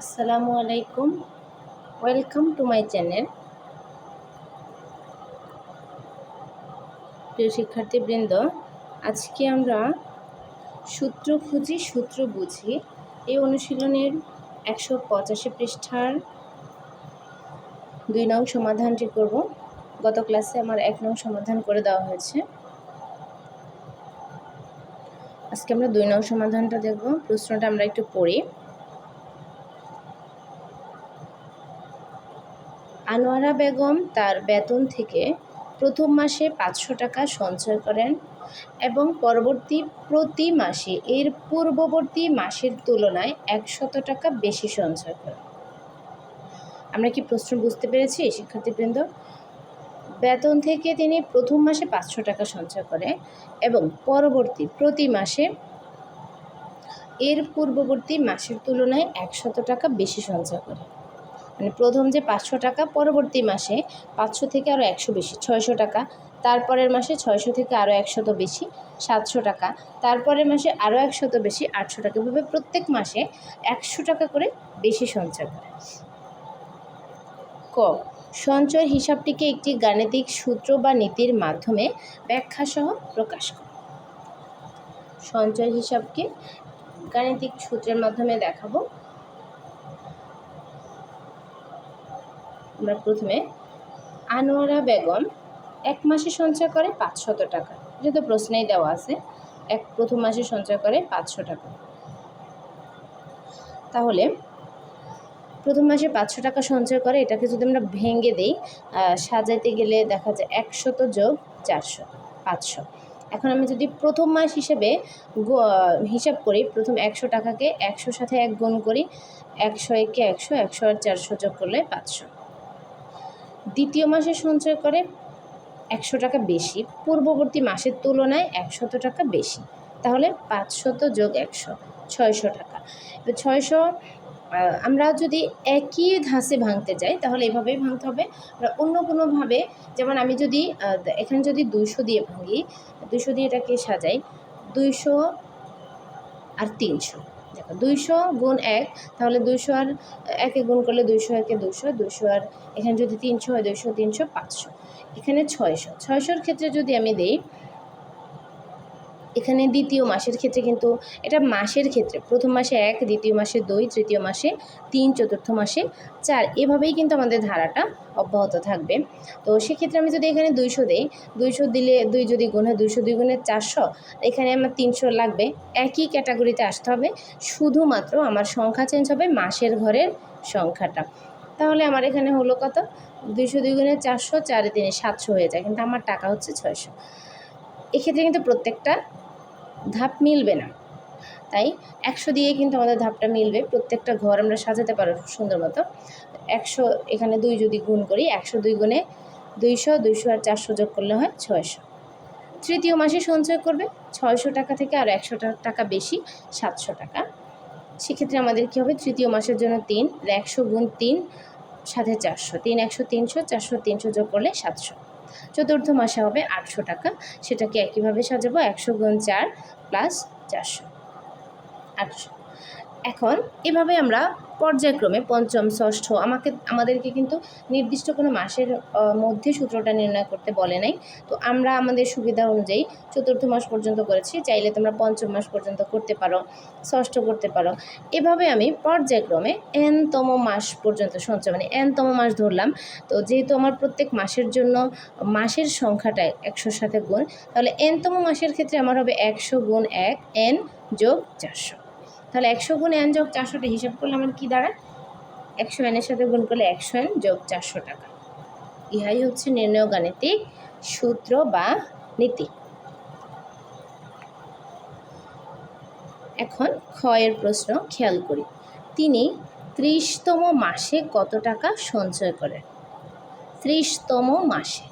আসসালামু আলাইকুম। Welcome to my channel প্রিয় শিক্ষার্থীবৃন্দ, আজকে আমরা সূত্র খুঁজি, সূত্র বুঝি। এই অনুশীলনের একশো পঁচাশি পৃষ্ঠার দুই নং সমাধানটি করব। গত ক্লাসে আমার এক নং সমাধান করে দেওয়া হয়েছে। আজকে আমরা দুই নং সমাধানটা দেখব। প্রশ্নটা আমরা একটু পড়ি। আনোয়ারা বেগম তার বেতন থেকে প্রথম মাসে পাঁচশো টাকা সঞ্চয় করেন এবং পরবর্তী প্রতি মাসে এর পূর্ববর্তী মাসের তুলনায় একশত টাকা বেশি সঞ্চয় করেন। আমরা কি প্রশ্ন বুঝতে পেরেছি, শিক্ষার্থীবৃন্দ? বেতন থেকে তিনি প্রথম মাসে পাঁচশো টাকা সঞ্চয় করে এবং পরবর্তী প্রতি মাসে এর পূর্ববর্তী মাসের তুলনায় একশত টাকা বেশি সঞ্চয় করে। মানে প্রথম যে পাঁচশো টাকা, পরবর্তী মাসে পাঁচশো থেকে আরও একশো বেশি, ছয়শো টাকা। তারপরের মাসে ছয়শো থেকে আরও একশত বেশি, সাতশো টাকা। তারপরের মাসে আরও একশত বেশি, আটশো টাকা। এভাবে প্রত্যেক মাসে একশো টাকা করে বেশি সঞ্চয় করে। ক সঞ্চয় হিসাবটিকে একটি গাণিতিক সূত্র বা নীতির মাধ্যমে ব্যাখ্যাসহ প্রকাশ কর। সঞ্চয় হিসাবকে গাণিতিক সূত্রের মাধ্যমে দেখাবো। আমরা প্রথমে আনোয়ারা বেগম এক মাসে সঞ্চয় করে পাঁচশত টাকা। যেহেতু প্রশ্নেই দেওয়া আছে। এক প্রথম মাসে সঞ্চয় করে পাঁচশো টাকা। তাহলে প্রথম মাসে পাঁচশো টাকা সঞ্চয় করে এটাকে যদি আমরা ভেঙে দিই সাজাইতে গেলে দেখা যায় একশত যোগ চারশো পাঁচশো। এখন আমি যদি প্রথম মাস হিসেবে হিসাব করি, প্রথম একশো টাকাকে একশোর সাথে এক গুণ করি, একশো একে একশো একশো আর চারশো যোগ করলে পাঁচশো। দ্বিতীয় মাসে সঞ্চয় করে একশো টাকা বেশি, পূর্ববর্তী মাসের তুলনায় একশত টাকা বেশি। তাহলে পাঁচশত যোগ একশো, ছয়শো টাকা। ছয়শো আমরা যদি একই ধাঁচে ভাঙতে যাই, তাহলে এভাবেই ভাঙতে হবে। আমরা অন্য কোনোভাবে, যেমন আমি যদি এখানে যদি দুইশো দিয়ে ভাঙি, দুইশো দিয়ে এটাকে সাজাই, দুইশো আর তিনশো। দেখো, দুইশো গুণ এক, তাহলে দুইশো আর একে গুণ করলে দুইশো একে দুশো দুশো আর এখানে যদি তিনশো হয়, দুইশো, তিনশো, পাঁচশো। এখানে ছয়শো। ছয়শোর ক্ষেত্রে যদি আমি দিই এখানে দ্বিতীয় মাসের ক্ষেত্রে কিন্তু এটা মাসের ক্ষেত্রে, প্রথম মাসে এক, দ্বিতীয় মাসে দুই, তৃতীয় মাসে তিন, চতুর্থ মাসে চার, এভাবেই কিন্তু আমাদের ধারাটা অব্যাহত থাকবে। তো সেক্ষেত্রে আমি যদি এখানে দুইশো দিই, দুইশো দিলে দুই যদি গুণ হয়, দুইশো দুই গুণে চারশো, এখানে আমার তিনশো লাগবে। একই ক্যাটাগরিতে আসতে হবে, শুধুমাত্র আমার সংখ্যা চেঞ্জ হবে মাসের ঘরের সংখ্যাটা। তাহলে আমার এখানে হলো কত? দুইশো দুই গুণে চারশো, চারে তিনে সাতশো হয়ে যায়, কিন্তু আমার টাকা হচ্ছে ছয়শো। এক্ষেত্রে কিন্তু প্রত্যেকটা ধাপ মিলবে না। তাই একশো দিয়ে কিন্তু আমাদের ধাপটা মিলবে। প্রত্যেকটা ঘর আমরা সাজাতে পারো সুন্দর মতো। একশো এখানে দুই যদি গুণ করি, একশো দুই গুণে দুইশো দুইশো আর চারশো যোগ করলে হয় ছয়শো। তৃতীয় মাসে সঞ্চয় করবে, ছয়শো টাকা থেকে আর একশো টাকা বেশি, সাতশো টাকা। সেক্ষেত্রে আমাদের কী হবে? তৃতীয় মাসের জন্য তিন একশো গুণ তিন, সাথে চারশো। তিন, একশো, তিনশো, চারশো, তিনশো যোগ করলে সাতশো। চতুর্থ মাসে হবে আটশো টাকা। সেটাকে একইভাবে সাজাবো, একশো গুণ চার প্লাস চারশো আটশো। এখন এভাবে আমরা পর্যায়ক্রমে পঞ্চম, ষষ্ঠ আমাকে, আমাদেরকে কিন্তু নির্দিষ্ট কোনো মাসের মধ্যে সূত্রটা নির্ণয় করতে বলে নাই। তো আমরা আমাদের সুবিধা অনুযায়ী চতুর্থ মাস পর্যন্ত করেছি, চাইলে তোমরা পঞ্চম মাস পর্যন্ত করতে পারো, ষষ্ঠ করতে পারো। এভাবে আমি পর্যায়ক্রমে এনতম মাস পর্যন্ত সঞ্চয় মানে এনতম মাস ধরলাম। তো যেহেতু আমার প্রত্যেক মাসের জন্য মাসের সংখ্যাটা একশোর সাথে গুণ, তাহলে এনতম মাসের ক্ষেত্রে আমার হবে একশো গুণ এক, এন যোগ চারশো। তাহলে একশো গুণ এন যোগ চারশোটা হিসাব করলে আমার কী দাঁড়ায়? একশো এনের সাথে গুণ করলে একশো এন যোগ চারশো টাকা। ইহাই হচ্ছে নির্ণয় গাণিতিক সূত্র বা নীতি। এখন ক্ষয়ের প্রশ্ন খেয়াল করি। তিনি ত্রিশতম মাসে কত টাকা সঞ্চয় করেন? ত্রিশতম মাসে।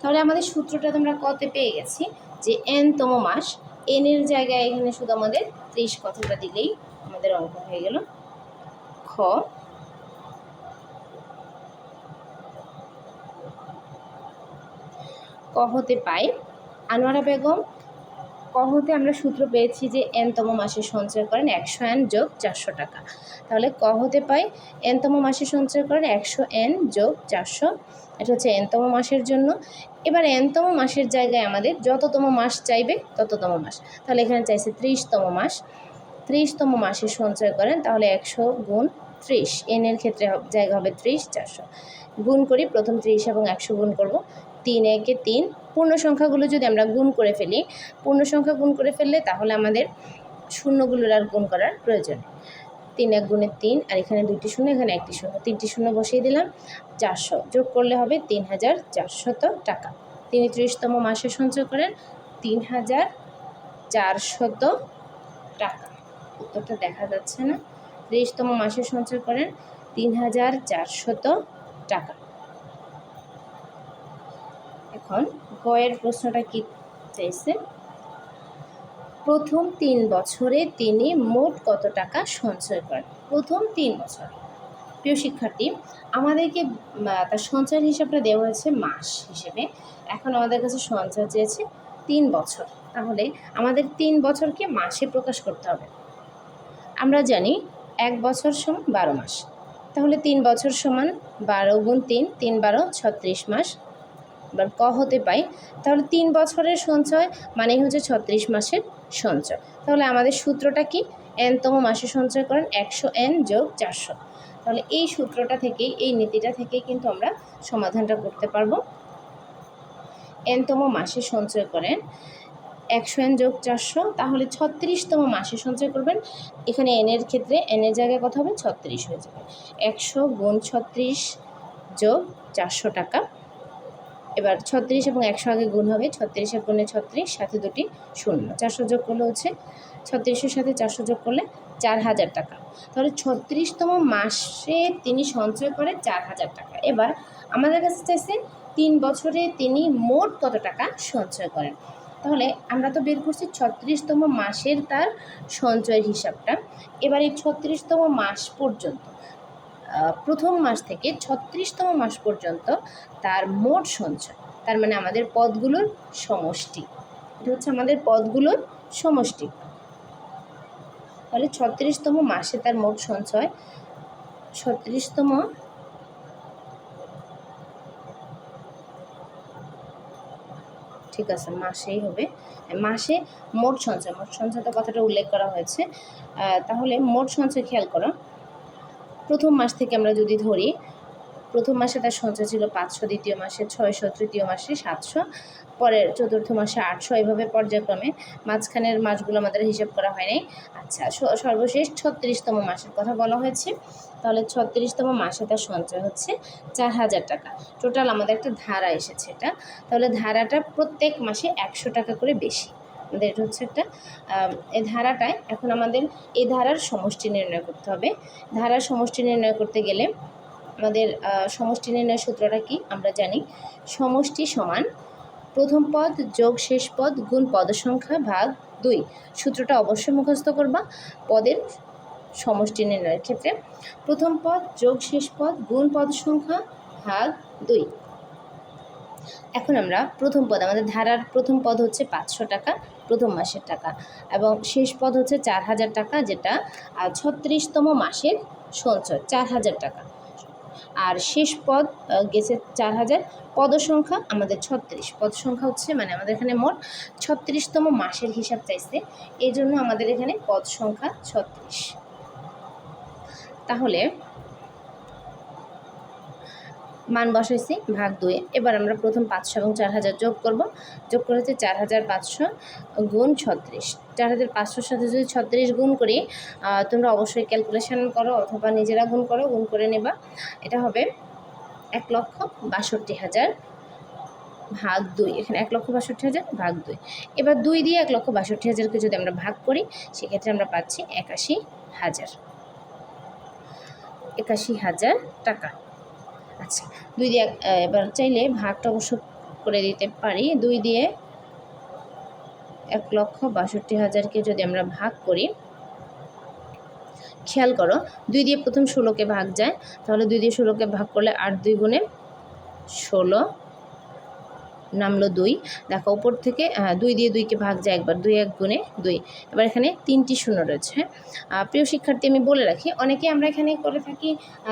তাহলে আমাদের সূত্রটা তোমরা কতে পেয়ে গেছি যে এনতম মাস এনের জায়গায় এখানে শুধু আমাদের ত্রিশ কথাটা দিলেই আমাদের অঙ্ক হয়ে গেল। খ। ক হতে পাই আনোয়ারা বেগম কহতে আমরা সূত্র পেয়েছি যে এনতম মাসে সঞ্চয় করেন একশো এন যোগ চারশো টাকা। তাহলে কহতে পাই এনতম মাসে সঞ্চয় করেন একশো এন যোগ চারশো। এটা হচ্ছে এনতম মাসের জন্য। এবার এনতম মাসের জায়গায় আমাদের যততম মাস চাইবে তততম মাস। তাহলে এখানে চাইছে ত্রিশতম মাস। ত্রিশতম মাসে সঞ্চয় করেন, তাহলে একশো গুণ ত্রিশ। এনের ক্ষেত্রে জায়গা হবে ত্রিশ, চারশো। গুণ করি প্রথম ত্রিশ এবং একশো গুণ করব। তিন একে তিন পূর্ণ সংখ্যাগুলো যদি আমরা গুণ করে ফেলি, পূর্ণ সংখ্যা গুণ করে ফেললে তাহলে আমাদের শূন্যগুলোর আর গুণ করার প্রয়োজন তিন এক গুণে তিন, আর এখানে দুইটি শূন্য, এখানে একটি শূন্য। তিনটি শূন্য বসিয়ে দিলাম, চারশো। যোগ করলে হবে তিন হাজার চারশত টাকা। তিনি ত্রিশতম মাসে সঞ্চয় করেন, তিন হাজার চারশত টাকা। উত্তরটা দেখা যাচ্ছে না। ত্রিশতম মাসে সঞ্চয় করেন, তিন হাজার চারশত টাকা। এখন গয়ের প্রশ্নটা কি চাইছে? প্রথম তিন বছরে তিনি মোট কত টাকা সঞ্চয় করেন? প্রথম তিন বছর। প্রিয় শিক্ষার্থী, আমাদেরকে তার সঞ্চয়ের হিসাবটা দেওয়া হয়েছে মাস হিসেবে। এখন আমাদের কাছে সঞ্চয় চেয়েছে তিন বছর। তাহলে আমাদের তিন বছরকে মাসে প্রকাশ করতে হবে। আমরা জানি এক বছর সমান বারো মাস। তাহলে তিন বছর সমান বারো গুণ তিন তিন বারো ছত্রিশ মাস। এবার ক হতে পাই তাহলে তিন বছরের সঞ্চয় মানে হচ্ছে ছত্রিশ মাসের সঞ্চয়। তাহলে আমাদের সূত্রটা কি? এনতম মাসে সঞ্চয় করেন একশো এন যোগ চারশো। তাহলে এই সূত্রটা থেকে, এই নীতিটা থেকে কিন্তু আমরা সমাধানটা করতে পারব। এনতম মাসে সঞ্চয় করেন একশো এন যোগ চারশো, তাহলে ছত্রিশতম মাসে সঞ্চয় করবেন। এখানে এনের ক্ষেত্রে এনের জায়গায় কথা হবে, ছত্রিশ হয়ে যাবে। একশো গুণ ছত্রিশ যোগ চারশো টাকা। এবার ছত্রিশ এবং একশো আগে গুণ হবে ছত্রিশ গুণে ছত্রিশ, সাথে দুটি শূন্য। চারশো যোগ করলে হচ্ছে ছত্রিশের সাথে চারশো যোগ করলে চার হাজার টাকা। তাহলে ছত্রিশতম মাসে তিনি সঞ্চয় করে চার হাজার টাকা। এবার আমাদের কাছে চাইছে তিন বছরে তিনি মোট কত টাকা সঞ্চয় করেন? তাহলে আমরা তো বের করছি ছত্রিশতম মাসের তার সঞ্চয়ের হিসাবটা। এবার এই ছত্রিশতম মাস পর্যন্ত প্রথম মাস থেকে ছত্রিশতম মাস পর্যন্ত তার মোট সঞ্চয়, তার মানে আমাদের পদগুলোর সমষ্টি। এটা হচ্ছে আমাদের পদগুলোর সমষ্টি। তাহলে ছত্রিশতম মাসে তার মোট সঞ্চয়, ছত্রিশতম ঠিক আছে, মাসেই হবে। মাসে মোট সঞ্চয়, মোট সঞ্চয়টা কথাটা উল্লেখ করা হয়েছে। তাহলে মোট সঞ্চয় খেয়াল করো প্রথম মাস থেকে আমরা যদি ধরি, প্রথম মাসে তার সঞ্চয় ছিল পাঁচশো, দ্বিতীয় মাসে ছয়শো, তৃতীয় মাসে সাতশো, পরের চতুর্থ মাসে আটশো এইভাবে পর্যায়ক্রমে মাঝখানের মাসগুলো আমাদের হিসাব করা হয়নি আচ্ছা স- সর্বশেষ ছত্রিশতম মাসের কথা বলা হয়েছে। তাহলে ছত্রিশতম মাসে তার সঞ্চয় হচ্ছে চার হাজার টাকা। টোটাল আমাদের একটা ধারা এসেছে এটা। তাহলে ধারাটা প্রত্যেক মাসে একশো টাকা করে বেশি। আমাদের এটা হচ্ছে একটা এই ধারাটায় এখন আমাদের এই ধারার সমষ্টি নির্ণয় করতে হবে। ধারার সমষ্টি নির্ণয় করতে গেলে আমাদের সমষ্টি নির্ণয় সূত্রটা কি আমরা জানি। সমষ্টি সমান প্রথম পদ যোগ শেষ পদ গুণ পদ সংখ্যা ভাগ দুই। সূত্রটা অবশ্যই মুখস্থ করবা, পদের সমষ্টি নির্ণয়ের ক্ষেত্রে। প্রথম পদ যোগ শেষ পদ গুণ পদ সংখ্যা ভাগ দুই। এখন আমরা প্রথম পদ, আমাদের ধারার প্রথম পদ হচ্ছে পাঁচশো টাকা, প্রথম মাসের টাকা। এবং শেষ পদ হচ্ছে চার হাজার টাকা, যেটা ছত্রিশতম মাসের সঞ্চয়, চার হাজার টাকা। আর শেষ পদ গেছে চার হাজার, পদ সংখ্যা আমাদের ছত্রিশ। পদ সংখ্যা হচ্ছে মানে আমাদের এখানে মোট ছত্রিশতম মাসের হিসাব চাইছে, এই জন্য আমাদের এখানে পদ সংখ্যা ছত্রিশ। তাহলে মান বসাইছি, ভাগ দুই। এবার আমরা প্রথম পাঁচশো এবং চার হাজার যোগ করব। যোগ করে হচ্ছে চার হাজার পাঁচশো গুণ ছত্রিশ। চার হাজার পাঁচশোর সাথে যদি ছত্রিশ গুণ করি তোমরা অবশ্যই ক্যালকুলেশন করো অথবা নিজেরা গুণ করো, গুণ করে নেবা। এটা হবে এক লক্ষ বাষট্টি হাজার ভাগ দুই। এখানে এক লক্ষ বাষট্টি হাজার ভাগ দুই। এবার দুই দিয়ে এক লক্ষ বাষট্টি হাজারকে যদি আমরা ভাগ করি, সেক্ষেত্রে আমরা পাচ্ছি একাশি হাজার। একাশি হাজার টাকা। আচ্ছা দুই দিয়ে এবার চাইলে ভাগটা অবশ্য করে দিতে পারি। দুই দিয়ে এক লক্ষ বাষট্টি হাজারকে যদি আমরা ভাগ করি, খেয়াল করো, দুই দিয়ে প্রথম ষোলোকে ভাগ যায়, তাহলে দুই দিয়ে ষোলোকে ভাগ করলে আট দুই গুণে ষোলো। নামলো দুই। দেখো, উপর থেকে দুই দিয়ে দুইকে ভাগ যায় একবার, দুই এক গুণে দুই। এবার এখানে তিনটি শূন্য রয়েছে হ্যাঁ? প্রিয় শিক্ষার্থী, আমি বলে রাখি, অনেকে আমরা এখানে করে থাকি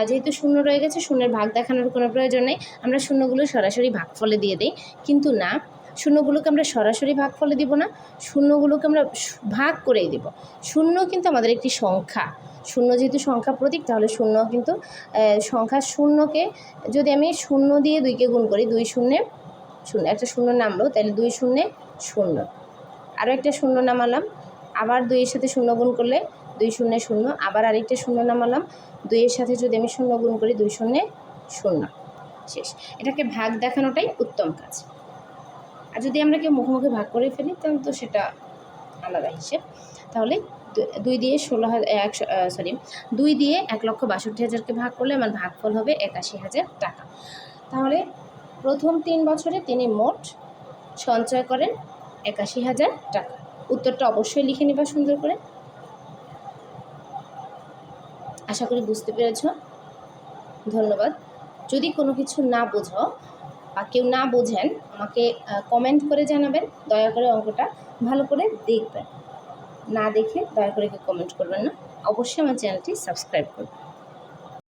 যেহেতু শূন্য রয়ে গেছে, শূন্যের ভাগ দেখানোর কোনো প্রয়োজন নেই। আমরা শূন্যগুলো সরাসরি ভাগফলে দিয়ে দিই, কিন্তু না, শূন্যগুলোকে আমরা সরাসরি ভাগ ফলে দিব না, শূন্যগুলোকে আমরা ভাগ করেই দিব। শূন্য কিন্তু আমাদের একটি সংখ্যা। শূন্য যেহেতু সংখ্যা প্রতীক, তাহলে শূন্য কিন্তু সংখ্যা শূন্যকে যদি আমি শূন্য দিয়ে দুইকে গুণ করি, দুই শূন্যে শূন্য, একটা শূন্য নামলো, তাহলে দুই শূন্যে শূন্য। আরও একটা শূন্য নামালাম, আবার দুইয়ের সাথে শূন্য গুণ করলে দুই শূন্য শূন্য, আবার আরেকটা শূন্য নামালাম, দুইয়ের সাথে যদি আমি শূন্য গুণ করি দুই শূন্যে শূন্য। শেষ। এটাকে ভাগ দেখানোটাই উত্তম কাজ। আর যদি আমরা কেউ মুখোমুখি ভাগ করে ফেলি, তাহলে তো সেটা আলাদা হিসেব। তাহলে দুই দিয়ে ষোলো হাজার একশো সরি দুই দিয়ে এক লক্ষ বাষট্টি হাজারকে ভাগ করলে আমার ভাগফল হবে একাশি হাজার টাকা। তাহলে প্রথম তিন বছরে তিনি মোট সঞ্চয় করেন একাশি হাজার টাকা। উত্তরটা অবশ্যই লিখে নিবা সুন্দর করে। আশা করি বুঝতে পেরেছ। ধন্যবাদ। যদি কোনো কিছু না বোঝো বা কেউ না বোঝেন, আমাকে কমেন্ট করে জানাবেন। দয়া করে অঙ্কটা ভালো করে দেখবেন। না দেখে দয়া করে কেউ কমেন্ট করবেন না। অবশ্যই আমার চ্যানেলটি সাবস্ক্রাইব করবেন।